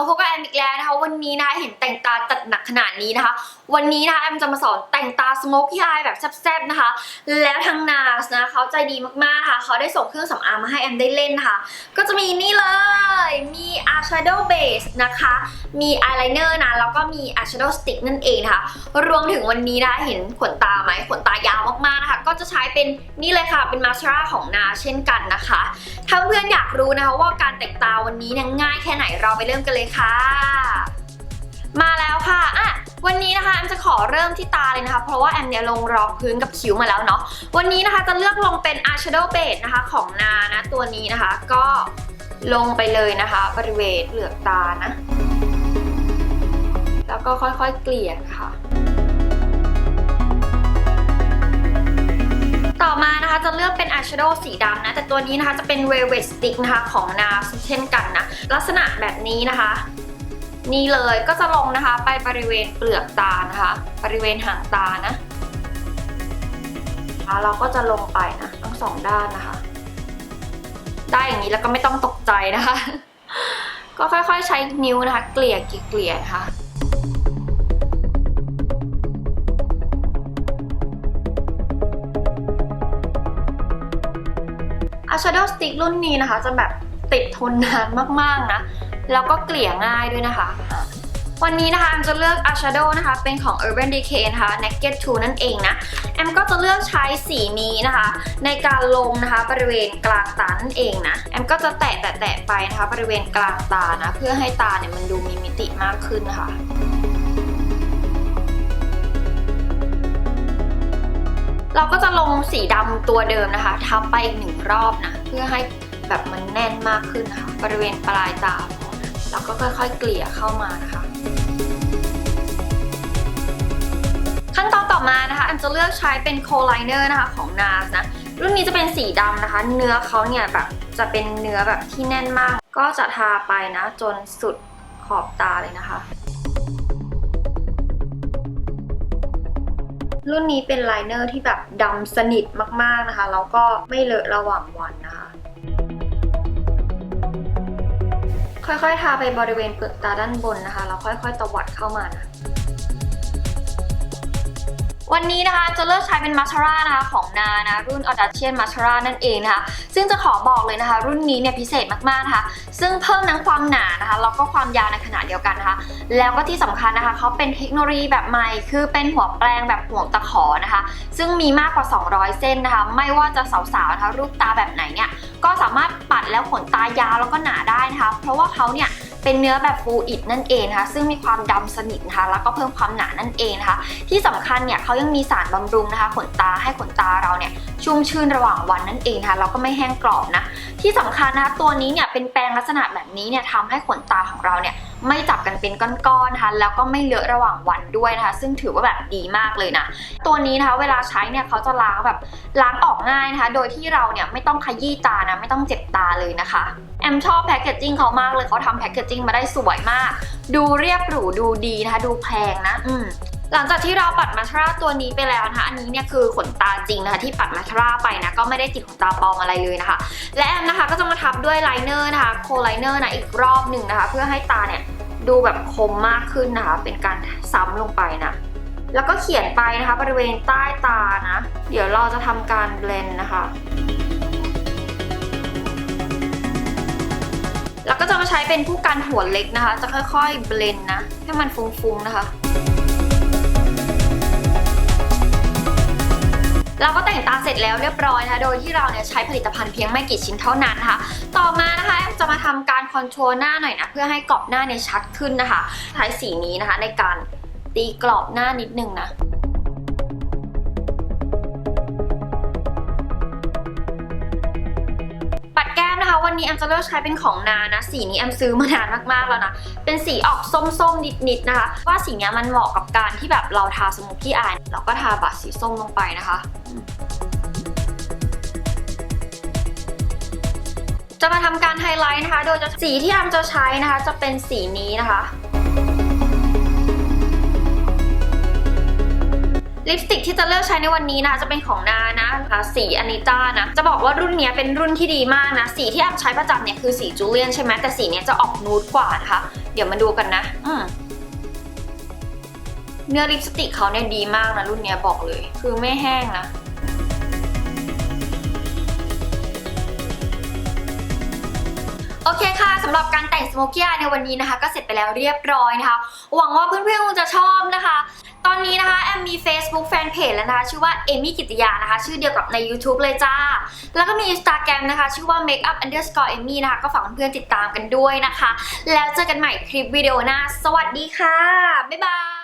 มาพบกับแอมอีกแล้วนะคะวันนี้นะคะเห็นแต่งตาจัดหนักขนาดนี้นะคะ วันนี้นะคะแอมจะมาสอนแต่งตาสโมกี้อายแบบแซ่บๆนะคะ แล้วทางนาสนะเขาใจดีมากๆค่ะ เขาได้ส่งเครื่องสำอางมาให้แอมได้เล่นนะคะ ก็จะมีนี่เลย มี eyeshadow base นะคะ มี eyeliner นะ แล้วก็มี eyeshadow stick นั่นเองนะคะ รวมถึงวันนี้นะคะเห็นขนตาไหมขนตายาวมากๆนะคะ ก็จะใช้เป็นนี่เลยค่ะเป็นมาสคาร่าของนาเช่นกันนะคะ ถ้าเพื่อนๆอยากรู้นะคะว่าการแต่งตาวันนี้เนี่ยง่ายแค่ไหนเราไปเริ่มกันเลยค่ะ มาแล้วค่ะอะ วันนี้นะคะแอมจะขอเริ่มที่ตาเลยนะคะ เพราะว่าแอมเนี่ยลงรองพื้นกับคิ้วมาแล้วเนาะวันนี้นะคะจะเลือกลงเป็น eyeshadow base นะคะของนานะตัวนี้นะคะ ก็ลงไปเลยนะคะ บริเวณเหลือกตานะ แล้วก็ค่อยๆเกลี่ยค่ะ ต่อมานะคะจะเลือกเป็น eyeshadow สีดำนะ แต่ตัวนี้นะคะจะเป็น velvet stick นะคะของนาเช่นกันนะ ลักษณะแบบนี้นะคะ นี่เลยก็จะลงนะคะไปบริเวณเปลือกตานะคะ บริเวณหางตานะเราก็จะลงไปนะทั้งสองด้านนะคะ ได้อย่างนี้แล้วก็ไม่ต้องตกใจนะคะ ก็ค่อยๆใช้นิ้วนะคะ เกลี่ยเกลี่ยค่ะ eyeshadow stick รุ่นนี้นะคะ จะแบบติดทนนานมากๆนะ แล้วก็เกลี่ยง่ายด้วยนะคะ วันนี้นะคะแอมจะเลือก eyeshadow นะคะ เป็นของ Urban Decay นะคะ Naked 2 นั่นเองนะแอมก็จะเลือกใช้สีนี้นะคะ ในการลงนะคะบริเวณกลางตานั่นเองนะแอมก็จะแตะแตะแตะไปนะคะบริเวณกลางตานะเพื่อให้ตาเนี่ยมันดูมีมิติมากขึ้นนะคะเราก็จะลงสีดำตัวเดิมนะคะทับไปอีกหนึ่งรอบนะเพื่อให้แบบมันแน่นมากขึ้นนะคะ บริเวณปลายตาพอ แล้วก็ค่อยๆเกลี่ยเข้ามานะคะ ขั้นตอนต่อมานะคะแอมจะเลือกใช้เป็นโคไลเนอร์นะคะของ NARS นะรุ่นนี้จะเป็นสีดำนะคะ เนื้อเขาเนี่ยแบบจะเป็นเนื้อแบบที่แน่นมาก ก็จะทาไปนะ จนสุดขอบตาเลยนะคะ รุ่นนี้เป็นไลเนอร์ที่แบบดำสนิทมากๆนะคะ แล้วก็ไม่เลอะระหว่างวันนะคะ ค่อยๆ ทาไปบริเวณเปลือกตาด้านบนนะคะ แล้วค่อยๆ ตวัดเข้ามานะ วันนี้นะคะจะเลือกใช้เป็นมาสคาร่านะคะของนานะรุ่น Audacian Mascara นั่นเองนะคะ ซึ่งจะขอบอกเลยนะคะ รุ่นนี้เนี่ยพิเศษมากๆนะคะซึ่งเพิ่มทั้งความหนานะคะแล้วก็ความยาวในขณะเดียวกันนะคะ แล้วก็ที่สำคัญนะคะเขาเป็นเทคโนโลยีแบบใหม่ คือเป็นหัวแปรงแบบห่วงตะขอนะคะ ซึ่งมีมากกว่า 200 เส้นนะคะ ไม่ว่าจะสาวๆนะคะรูปตาแบบไหนเนี่ยก็สามารถปัดแล้วขนตายาวแล้วก็หนาได้นะคะ เพราะว่าเขาเนี่ย เป็นเนื้อแบบฟูอิดนั่นเองนะคะซึ่งมีความดำสนิทนะคะแล้วก็เพิ่มความหนานั่นเองนะคะ ที่สำคัญเนี่ยเขายังมีสารบำรุงนะคะขนตาให้ขนตาเราเนี่ยชุ่มชื่นระหว่างวันนั่นเองนะคะแล้วก็ไม่แห้งกรอบนะที่สำคัญนะคะตัวนี้เนี่ยเป็นแปรงลักษณะแบบนี้เนี่ยทำให้ขนตาของเราเนี่ยไม่จับกันเป็นก้อนๆนะคะแล้วก็ไม่เลอะระหว่างวันด้วยนะคะ ซึ่งถือว่าแบบดีมากเลยนะ ตัวนี้นะคะเวลาใช้เนี่ยเขาจะล้างแบบล้างออกง่ายนะคะ โดยที่เราเนี่ยไม่ต้องขยี้ตานะไม่ต้องเจ็บตาเลยนะคะ แอมชอบแพคเกจจิ้งเขามากเลยเขาทำแพคเกจจิ้งมาได้สวยมาก ดูเรียบหรูดูดีนะคะดูแพงนะ อืมหลังจากที่เราปัดมาสคาร่าตัวนี้ไปแล้วนะคะ อันนี้เนี่ยคือขนตาจริงนะคะที่ปัดมาสคาร่าไปนะก็ไม่ได้ติดขนตาปลอมอะไรเลยนะคะ และแอมนะคะก็จะมาทับด้วยไลเนอร์นะคะโคไลเนอร์นะอีกรอบหนึ่งนะคะ เพื่อให้ตาเนี่ยดูแบบคมมากขึ้นนะคะ เป็นการซ้ำลงไปนะแล้วก็เขียนไปนะคะบริเวณใต้ตานะ เดี๋ยวเราจะทำการเบลนด์นะคะ ใช้เป็นผู้กันหัวเล็กนะคะ จะค่อยๆเบลนนะ ให้มันฟุ้งๆนะคะเราก็แต่งตาเสร็จแล้วเรียบร้อยนะโดยที่เราเนี่ยใช้ผลิตภัณฑ์เพียงไม่กี่ชิ้นเท่านั้นนะคะ ต่อมานะคะจะมาทำการคอนโทรลหน้าหน่อยนะเพื่อให้กรอบหน้าเนี่ยชัดขึ้นนะคะ ใช้สีนี้นะคะในการตีกรอบหน้านิดนึงนะ นะคะ วันนี้แอมจะเลือกใช้เป็นของนานะ สีนี้แอมซื้อมานานมากๆแล้วนะ เป็นสีออกส้มๆนิดๆนะคะ ว่าสีนี้มันเหมาะกับการที่แบบเราทาสมูทตี้อายแล้วก็ทาบัตรสีส้มลงไปนะคะจะมาทำการไฮไลท์นะคะ โดยจะสีที่แอมจะใช้นะคะ จะเป็นสีนี้นะคะ ลิปสติกที่จะเลือกใช้ในวันนี้นะคะจะเป็นของนานะนะคะสีอนิต้านะ จะบอกว่ารุ่นเนี้ยเป็นรุ่นที่ดีมากนะ สีที่แอมใช้ประจำเนี่ยคือสีจูเลียนใช่ไหมแต่สีเนี้ยจะออกนูดกว่านะคะ เดี๋ยวมาดูกันนะอืมเนื้อลิปสติกเขาเนี่ยดีมากนะรุ่นเนี้ยบอกเลย คือไม่แห้งนะโอเคค่ะสำหรับการแต่งสโมกี้อายในวันนี้นะคะ ก็เสร็จไปแล้วเรียบร้อยนะคะ หวังว่าเพื่อนๆคงจะชอบนะคะ ตอนนี้นะคะแอมมี Facebook Fanpage แล้วนะคะ ชื่อว่าเอมี่กิติยานะคะ ชื่อเดียวกับใน YouTube เลยจ้า แล้วก็มี Instagram นะคะ ชื่อว่า makeup underscore amy นะคะ ก็ฝากเพื่อนๆติดตามกันด้วยนะคะ แล้วเจอกันใหม่คลิปวิดีโอหน้า สวัสดีค่ะ บ๊ายบาย